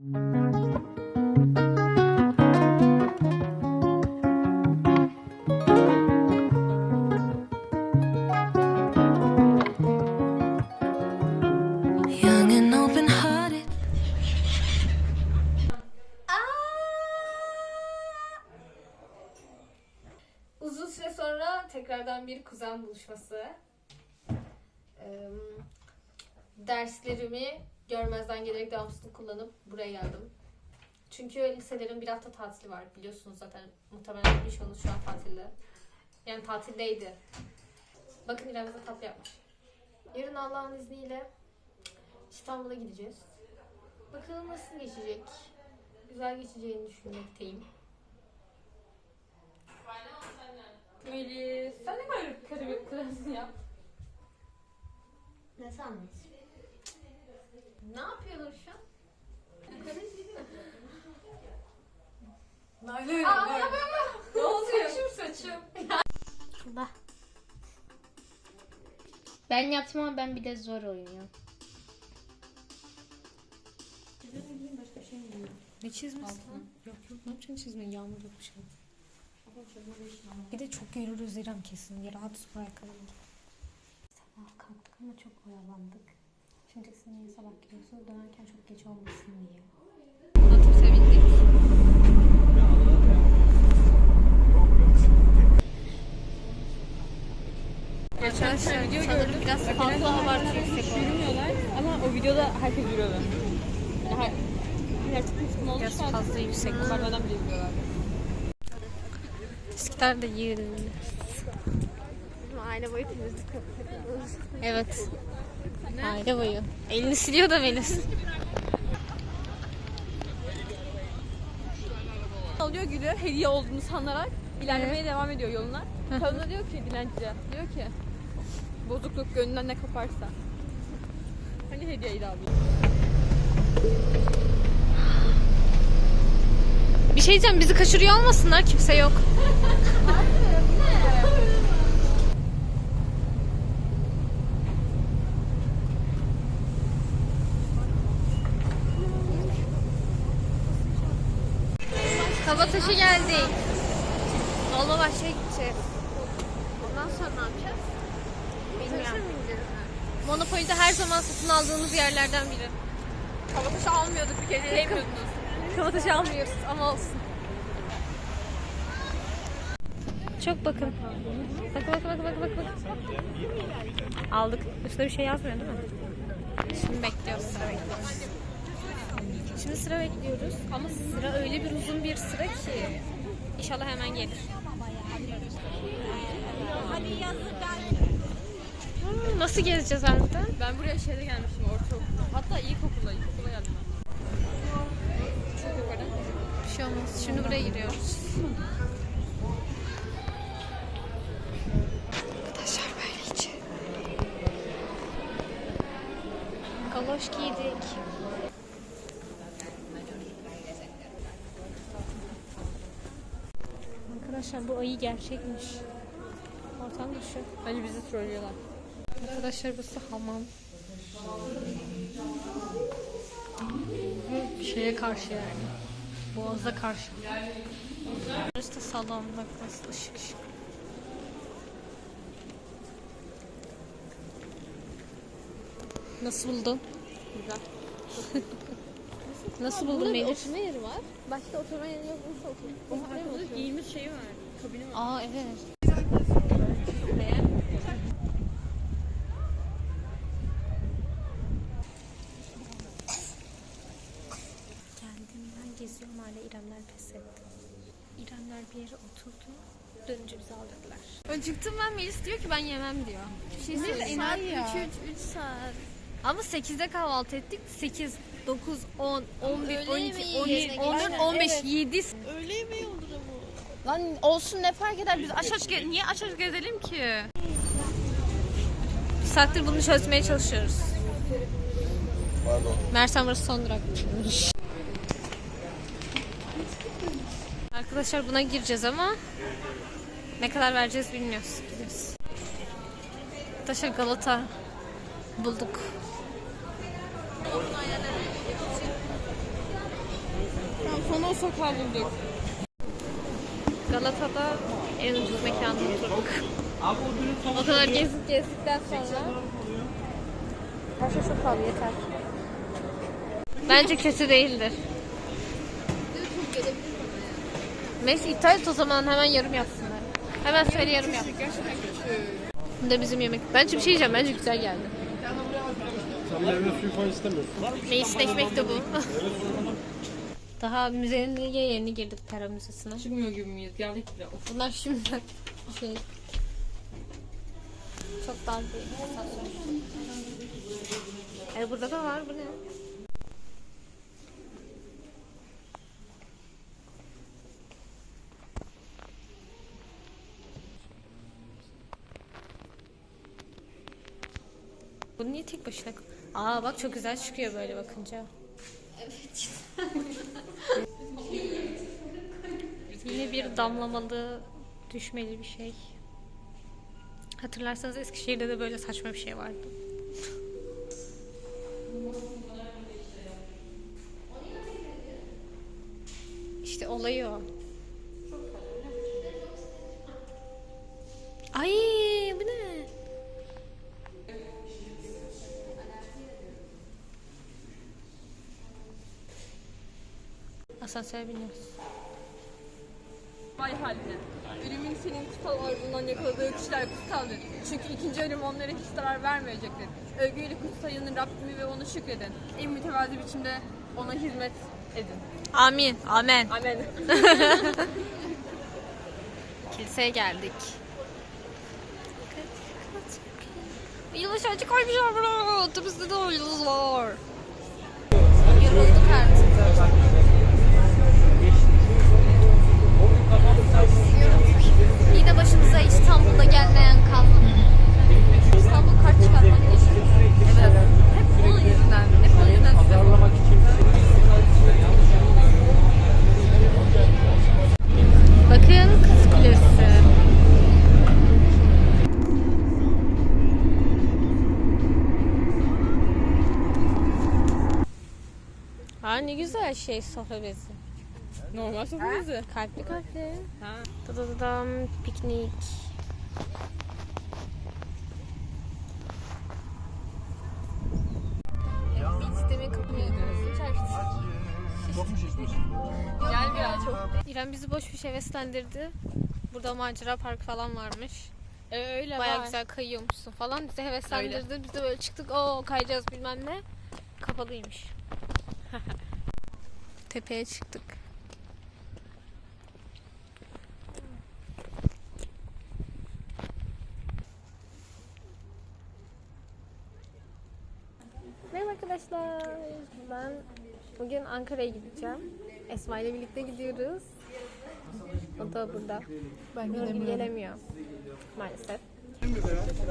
Uzun süre sonra tekrardan bir kuzen buluşması. Ee, derslerimi görmezden gelerek devamsızlık kullanıp buraya geldim. Çünkü liselerin bir hafta tatili var biliyorsunuz zaten muhtemelen birçoğunuz şu an tatilde. Yani tatildeydi. Bakın İrem bize tatlı yapmış. Yarın Allah'ın izniyle İstanbul'a gideceğiz. Bakalım nasıl geçecek. Güzel geçeceğini düşünmekteyim. Melis, sen ne kadar kötü bir kızsın ya. Ne sandın? Ne yapıyorlar şu an? Nalan Aa, Ne oluyor? Saçım saçım. Allah. Ben yaptım ama ben bir de zor oynuyorum. Ne çizmişsin? Yok yok ne yapacaksın çizmeyi? Yağmur yok bir şey. Bir de çok yoruluruz İrem kesin. Ya rahat giy. Sabah kalktık ama çok oyalandık. Şimdi sizin sabah gidiyorsunuz? Dönerken çok geç olmasın diye. Sene video gördüm. Biraz fazla abartı yüksek. Yürümüyorlar ama o videoda herkes yürüyordu. Yani her, Biraz fazla yüksek. Barbadan bile yürüyorlar. Bisikletler de yığıldı. Aile boyu temizlik yapıyoruz. Evet. Aile boyu. Elini siliyor da Melis. Alıyor gülüyor hediye olduğunu sanarak ilerlemeye devam ediyor yoluna. Kadın da diyor ki dilenci diyor ki bozukluk gönlünden ne koparsa. Hani hediyeydi abi. Bir şey diyeceğim bizi kaçırıyor olmasınlar kimse yok. Kabataş'a geldik. Dolmabahçe'ye gideceğiz. Ondan sonra ne yapacağız? Bilmiyorum. Monopoly'de her zaman satın aldığımız yerlerden biri. Kabataşı almıyorduk bir kere sevmiyordunuz. Kabataş'ı almıyoruz ama olsun. Çok bakın. Bak bak bak bak bak bak. Aldık. Üstte bir şey yazmıyor değil mi? Şimdi bekliyoruz sıra bekliyoruz. Şimdi sıra bekliyoruz ama sıra öyle bir uzun bir sıra ki inşallah hemen gelir. Hmm, Nasıl gezeceğiz harbiden? Ben buraya şeyde gelmiştim ortaokul. Hatta ilkokulda, ilkokula geldim ben. Çok yukarı. Bir şey olmaz. Şimdi buraya giriyoruz. Arkadaşlar böyle içi. Galoş giydik. Arkadaşlar bu ayı gerçekmiş. Ortam dışı. Bence bizi trollüyorlar. Arkadaşlar burası hamam. Bir şeye karşı yani. Boğaz'a karşı. Burası da salon. Bak nasıl ışık ışık. Nasıl buldun? Güzel. Nasıl buldun Burada bir Melis? oturma yeri var. Başka oturma yeri yok. Nasıl oturma? Burada giyimiz şeyi var. Kabini var. Aa evet. Bir yere oturdu. Dönünce bizi aldılar. Acıktım ben Melis diyor ki ben yemem diyor. Bir şey söyleyeyim. Saat 3 3 3 saat. Ama 8'de kahvaltı ettik. 8 9 10 11 12 13 14 15 7 Öğle yemeği olur ama. Lan olsun ne fark eder biz aç aç ge- niye aç aç gezelim ki? Bir saattir bunu çözmeye çalışıyoruz. Pardon. Mersem burası son durak. Arkadaşlar buna gireceğiz ama ne kadar vereceğiz bilmiyoruz. Gidiyoruz. Arkadaşlar Galata bulduk. Tamam sonra o sokağı bulduk. Galata'da en ucuz mekanda oturduk. O kadar gezip gezdikten sonra her şey çok pahalı yeter. Bence kötü değildir. Neyse iptal et o zaman hemen yorum yapsınlar. Hemen söyle yorum yap. Bu da bizim yemek. Bence bir şey yiyeceğim. Bence güzel geldi. Sen meyve suyu falan istemiyorsun. Meclis ekmek de bu. Daha müzenin de yeni girdik Pera Müzesi'ne. Çıkmıyor gibi miyiz? Geldik bile. Of. Bunlar şimdi şey çok dar bir asansör. E burada da var bu ne? Niye tek başına? Aa bak çok güzel çıkıyor böyle bakınca. Evet. Yine bir damlamalı, düşmeli bir şey. Hatırlarsanız Eskişehir'de de böyle saçma bir şey vardı. İşte olayı o. Asansöre biniyoruz. Vay haline. Ölümün senin kutsal ardından yakaladığı kişiler kutsaldır. Çünkü ikinci ölüm onlara hiç zarar vermeyecektir. Övgüyle kutsayının Rabbimi ve onu şükredin. En mütevazi biçimde ona hizmet edin. Amin. Amen. Amen. Kiliseye geldik. Yılbaşı açık koymuşlar bro. Otobüste de yıldız var. Yorulduk artık. İstanbul'da gelmeyen kalmadı. İstanbul kart çıkartmak için. Evet. Hep onun yüzünden. Hep onun yüzünden size Bakın Kız Kulesi. Aa ne güzel şey sofra bezi. Normal soframızı. Kalpli kalpli. Ha. Dadadadam piknik. Gel biraz çok. İrem bizi boş bir şey heveslendirdi. Burada macera park falan varmış. Ee, öyle Baya var. güzel kayıyormuşsun falan. Bizi heveslendirdi. Biz de böyle çıktık. o kayacağız bilmem ne. Kapalıymış. Tepeye çıktık. Merhaba arkadaşlar. Ben bugün Ankara'ya gideceğim. Esma ile birlikte gidiyoruz. O da burada. Ben Nurgül gelemiyor. Maalesef.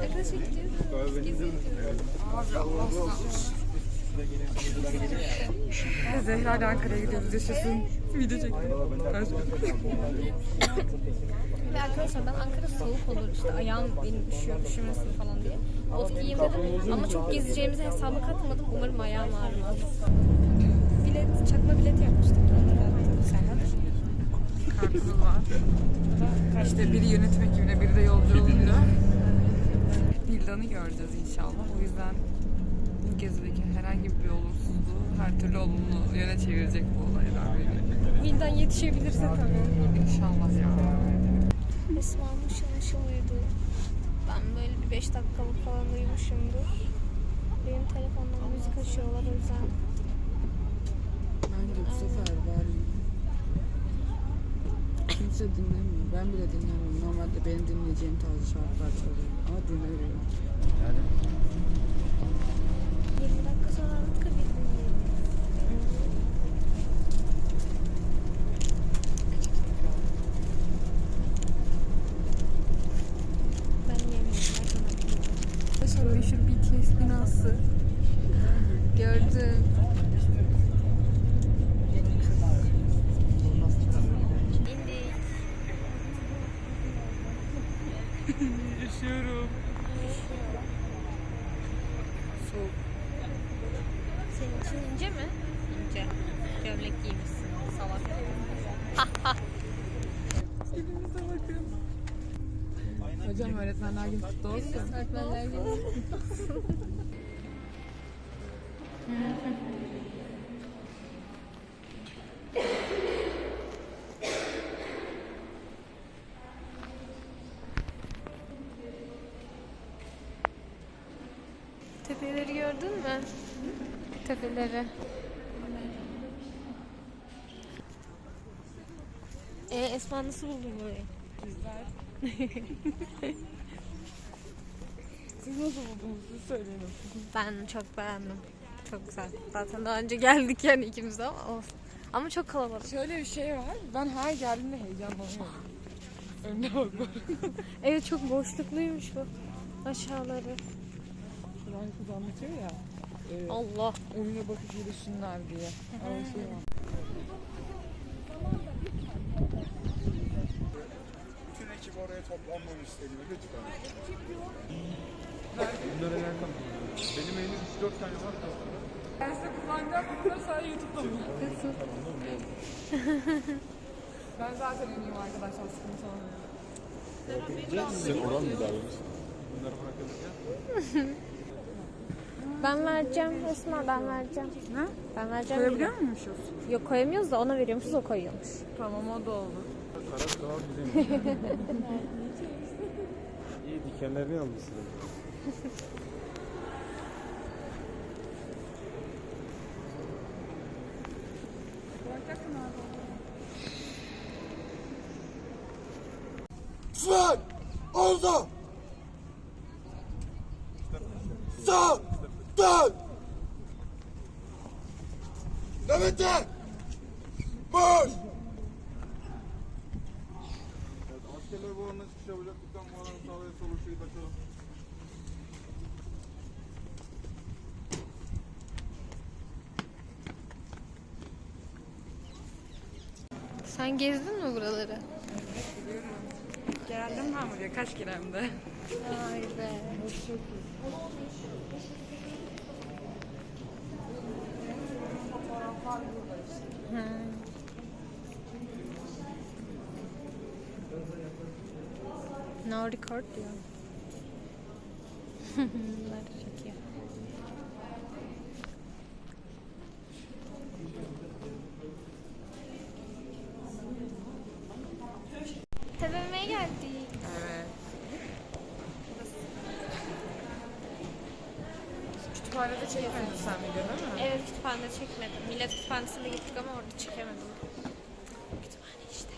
Arkadaşlar gidiyoruz. Geziyoruz. Zehra ile Ankara'ya gidiyoruz yaşasın. Video. Ve arkadaşlar ben Ankara soğuk olur işte ayağım benim üşüyor üşümesin falan diye. Of giyeyim dedim ama çok gezeceğimizi hesaba katmadım. Umarım ayağım ağrımaz. Karpuzum var. İşte biri yönetim ekibine, biri de yolcu olunca Vildan'ı göreceğiz inşallah. O yüzden bu gezideki herhangi bir olumsuzluğu her türlü olumlu yöne çevirecek bu olaylar beni. Vildan yetişebilirse tabii. İnşallah ya. Esma mışıl mışıl uyudu. Ben böyle bir 5 dakikalık falan uyumuşumdur. Benim telefondan müzik açıyorlar o yüzden. Bence bu sefer var. Kimse dinlemiyor. Ben bile dinlemiyorum. Normalde benim dinleyeceğim tarzı şarkılar çalıyor. Ama dinlemiyorum. 20 dakika sonra Anıtkabir günü kutlu olsun. Öğretmenler günü. Tepeleri gördün mü? Tepeleri. E Esma nasıl buldun burayı? Siz nasıl buldunuz? Siz söyleyin. Ben çok beğendim. Çok güzel. Zaten daha önce geldik yani ikimiz de ama olsun. Ama çok kalabalık. Şöyle bir şey var. Ben her geldiğimde heyecanlanıyorum. Önüne bak bak. Evet çok boşlukluymuş bu. Aşağıları. Şuran kız anlatıyor ya. E, Allah. önüne bakıp yürüsünler diye. Öyle şey var. Bütün ekip oraya toplanmamı isteniyor lütfen. Bunlara yer kalmadı. Benim elimde 3-4 tane var. Ben size kullanacağım. Bunlar sadece YouTube'da mı? ben zaten ünlüyüm arkadaşlar. Sıkıntı olmuyor. Sen oran mı davranıyorsun? Bunları bırakabiliriz. Ben vereceğim Esma ben vereceğim. Ne? Ben vereceğim. Koyabiliyor muymuşuz? Yok koyamıyoruz da ona veriyormuşuz o koyuyormuş. Tamam o da olur. Karas daha güzelmiş. İyi dikenlerini almışsın. Lütfen! Orada! Sağ! Dön! Nöbete! Marş! Askerler bu alana çıkış yapacak. Lütfen bu alanı sağ ve sol Sen gezdin mi buraları? Geldim ben buraya. Kaç kere hem de. Vay be. Ha. No record diyor. Bunlar çekiyor. TVM'ye geldik. Evet. Kütüphanede çekmedin sen video değil mi? Evet kütüphanede çekmedim. Millet kütüphanesine gittik ama orada çekemedim. Kütüphane işte.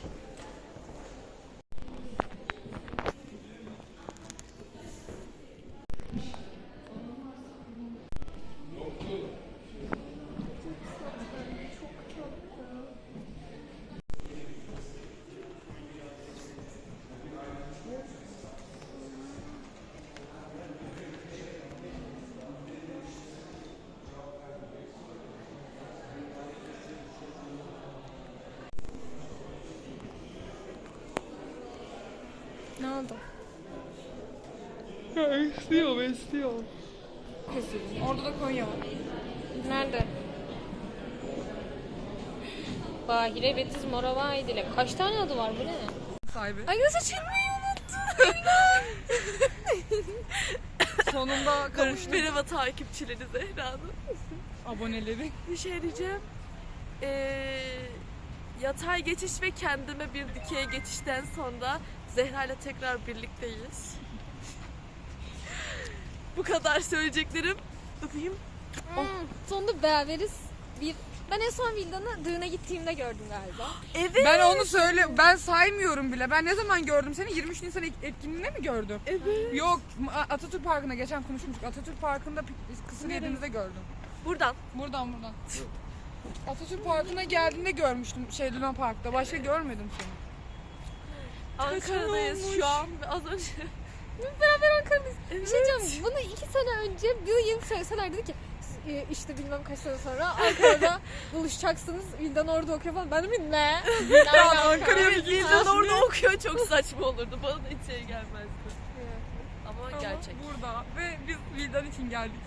Ne oldu? İstiyor, istiyor. Kesin. Orada da Konya var. Nerede? Bahire Betiz Morava Aydile. Kaç tane adı var bu ne? Sahibi. Ay nasıl çekmeyi unuttum. Sonunda kavuştuk. Merhaba takipçileri Zehra'nın. Aboneleri. Bir şey diyeceğim. Ee, yatay geçiş ve kendime bir dikey geçişten sonra Zehra ile tekrar birlikteyiz. Bu kadar söyleyeceklerim. Öpeyim. Hmm, sonunda beraberiz. Bir ben en son Vildan'ı düğüne gittiğimde gördüm galiba. Evet. Ben onu söyle, ben saymıyorum bile. Ben ne zaman gördüm seni? 23 Nisan et- etkinliğinde mi gördüm? Evet. Yok, Atatürk Parkı'nda geçen konuşmuştuk. Atatürk Parkı'nda kısır yediğimizde gördüm. Buradan. Buradan buradan. Atatürk Parkı'na geldiğinde görmüştüm şey Luna Park'ta. Başka görmedim seni. Ankara'dayız şu an. Az önce. Beraber Ankara'dayız. Bir şey diyeceğim. Bunu iki sene önce bir yıl söyleseler dedi ki "E, işte bilmem kaç sene sonra Ankara'da buluşacaksınız. Vildan orada okuyor falan. Ben de bir ne? Ne alaka? Ankara'ya bir giysen orada okuyor çok saçma olurdu. Bana da hiç şey gelmezdi. Ama Ama gerçek. Burada ve biz Vildan için geldik.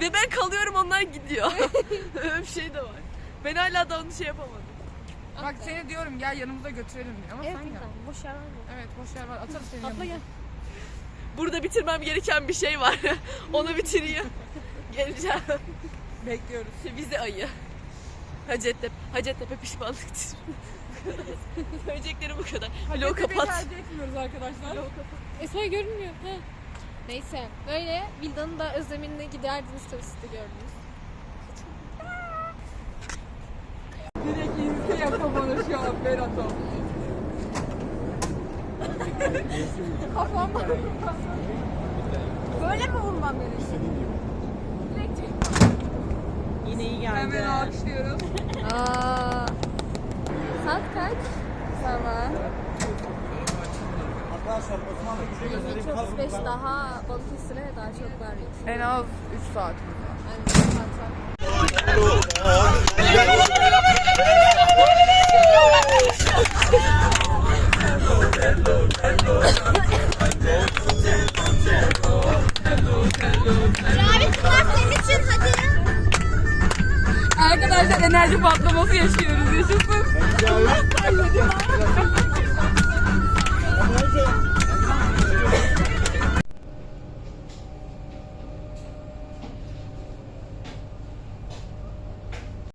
Ve ben kalıyorum onlar gidiyor. Öyle bir şey de var. Ben hala da onu şey yapamadım. Bak seni diyorum gel yanımıza götürelim diye ama Evet sen gel. buradan. Boş yer var mı? Evet boş yer var atarız seni Abla yanımıza. Burada bitirmem gereken bir şey var. Onu bitireyim. Geleceğim. Bekliyoruz. Vize ayı. Hacettepe, Hacettepe pişmanlıktır. Söyleyeceklerim bu kadar. Hacettepe'yi kapat. tercih etmiyoruz arkadaşlar. Esma görünmüyor. Ha. Neyse böyle Vilda'nın da özlemini giderdiğiniz tabii siz de gördünüz. Direkt inse yapamadı şu an Berat o. Kafam. Böyle mi vurmam gerekiyor? Yine iyi geldi. Hemen alkışlıyoruz. Aa. Saat kaç? Sabah. 23.35 daha Balıkesir'e daha çok var. En az 3 saat. Yani bir saat var. Arkadaşlar enerji patlaması yaşıyoruz. Yaşasın.